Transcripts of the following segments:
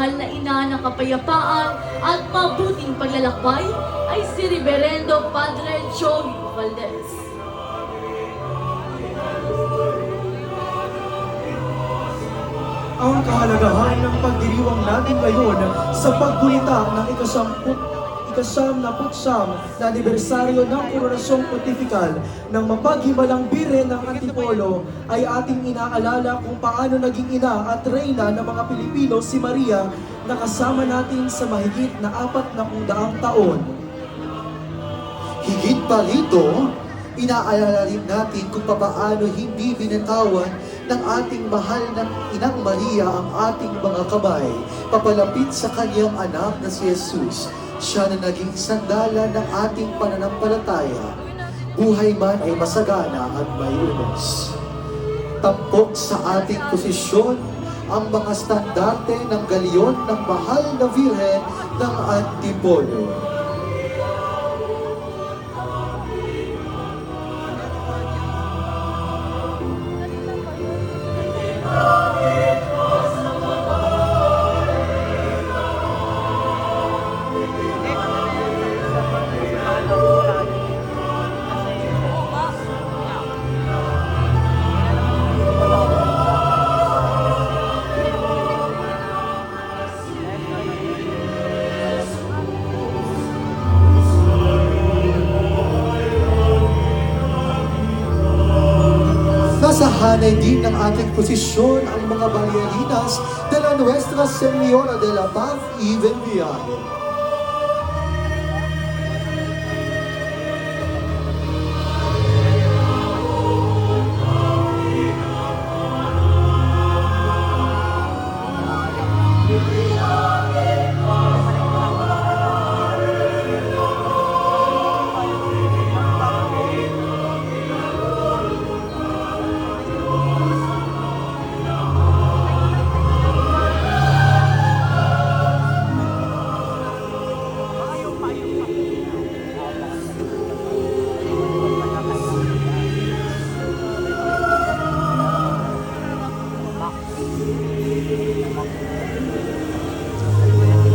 mahal na ina ng kapayapaan at mabuting paglalakbay ay si Reverendo Padre Joey Valdez. ang kahalagahan ng pagdiriwang natin ngayon sa paggunita ng ikasamput ikasam na putsam na anibersaryo ng Koronasyon Pontifical ng mapaghimalang bire ng Antipolo ay ating inaalala kung paano naging ina at reyna ng mga Pilipino si Maria na kasama natin sa mahigit na apat na daang taon. Higit pa rito, inaalala rin natin kung papaano hindi binatawan ng ating mahal na Inang Maria ang ating mga kamay papalapit sa kanyang anak na si Jesus. Siya na naging sandala ng ating pananampalataya. Buhay man ay masagana at may unos. Tampok sa ating posisyon ang mga standarte ng galyon ng mahal na Virhen ng Antipolo. Nasa hanay din ng ating posisyon ang mga bailarinas de la Nuestra Señora de la Paz y del Viaje.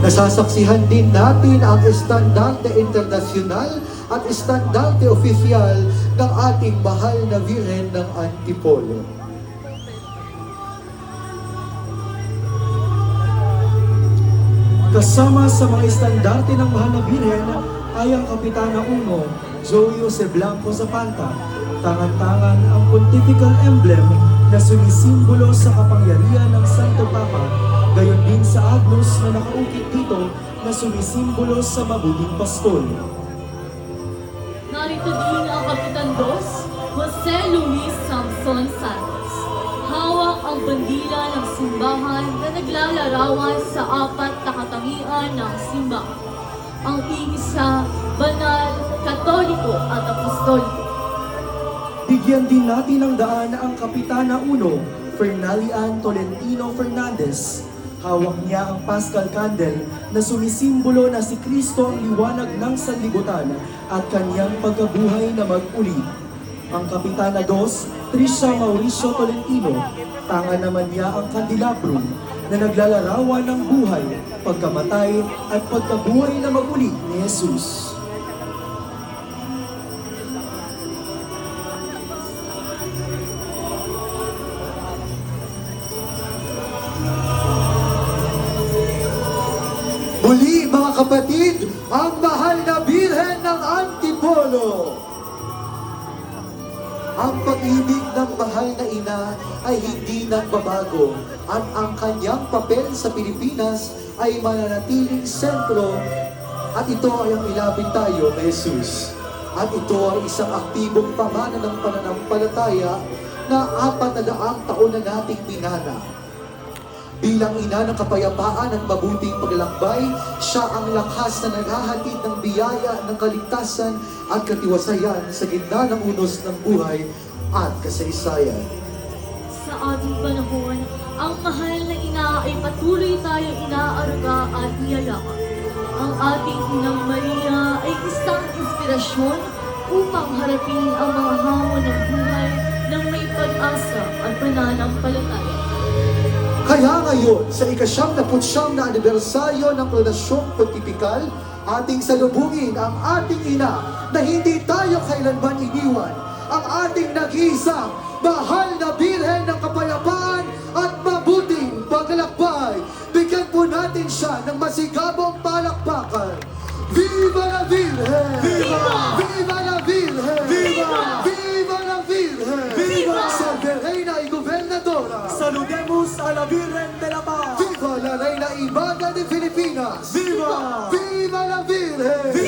Nasasaksihan din natin ang estandarte internasyonal at estandarte opisyal ng ating mahal na Virhen ng Antipolo. Kasama sa mga estandarte ng mahal na Birhen ay ang Kapitana Uno, Joey Jose Blanco Zapanta. Tangan-tangan ang pontifical emblem na sumisimbolo sa kapangyarihan ng Santo Papa, gayon din sa Agnus na nakaukit dito na sumisimbolo sa mabuting pastol. Narito din ang Kapitan Dos, Jose Luis Samson Santos. Hawak ang bandila ng simbahan na naglalarawan sa apat na katangian ng simbahan. Ang iisa, banal, katoliko at apostoliko. Bigyan din natin ng daan ang Kapitana Uno, Fernalian Tolentino Fernandez. Hawak niya ang Paschal Candle na sumisimbolo na si Kristo ang liwanag ng sanlibutan at kanyang pagkabuhay na mag-uli. Ang Kapitana Dos, Trisha Mauricio Tolentino, tanga naman niya ang kandelabrum na naglalarawan ng buhay, pagkamatay at pagkabuhay na mag-uli ni Jesus. Muli mga kapatid, ang mahal na Birhen ng Antipolo. Ang pag-ibig ng mahal na ina ay hindi nagbabago at ang kanyang papel sa Pilipinas ay mananatiling sentro at ito ay ang ilapit tayo kay Jesus. At ito ay isang aktibong pamana ng pananampalataya na apat na daang taon na nating minana. Bilang ina ng kapayapaan at mabuting paglalakbay, siya ang lakas na naghahatid ng biyaya ng kaligtasan at katiwasayan sa gitna ng unos ng buhay at kasaysayan. Sa ating panahon, ang mahal na ina ay patuloy tayo inaaruga at niyayakap. Ang ating Inang Maria ay isang inspirasyon upang harapin ang mga hamon ng buhay ng may pag-asa at pananampalataya. Kaya ngayon, sa ikasyam na putsyam na anibersaryo ng Klonasyong Pontifikal, ating salubungin ang ating ina na hindi tayo kailanman iniwan, ang ating nag-iisang mahal na Filipinas! Viva! Viva la Virgen!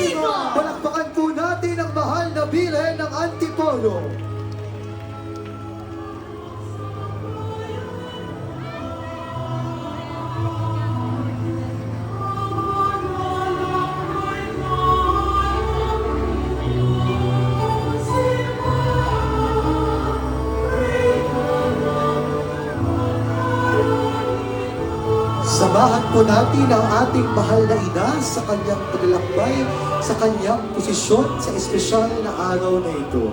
Samahan po natin ang ating mahal na ina sa kanyang paglalakbay, sa kanyang posisyon sa espesyal na araw na ito.